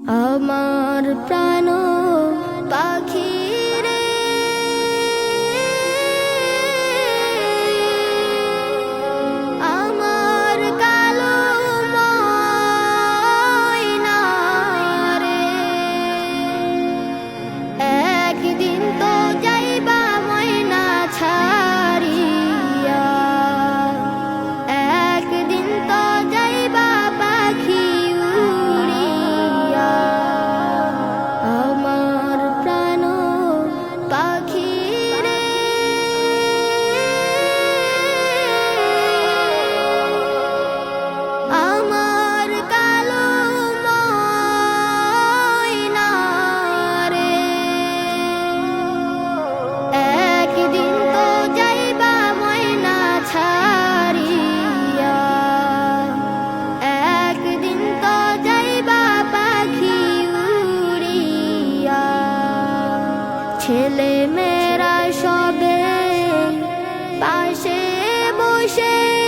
আমার প্রাণ পাখি পাশে বসে।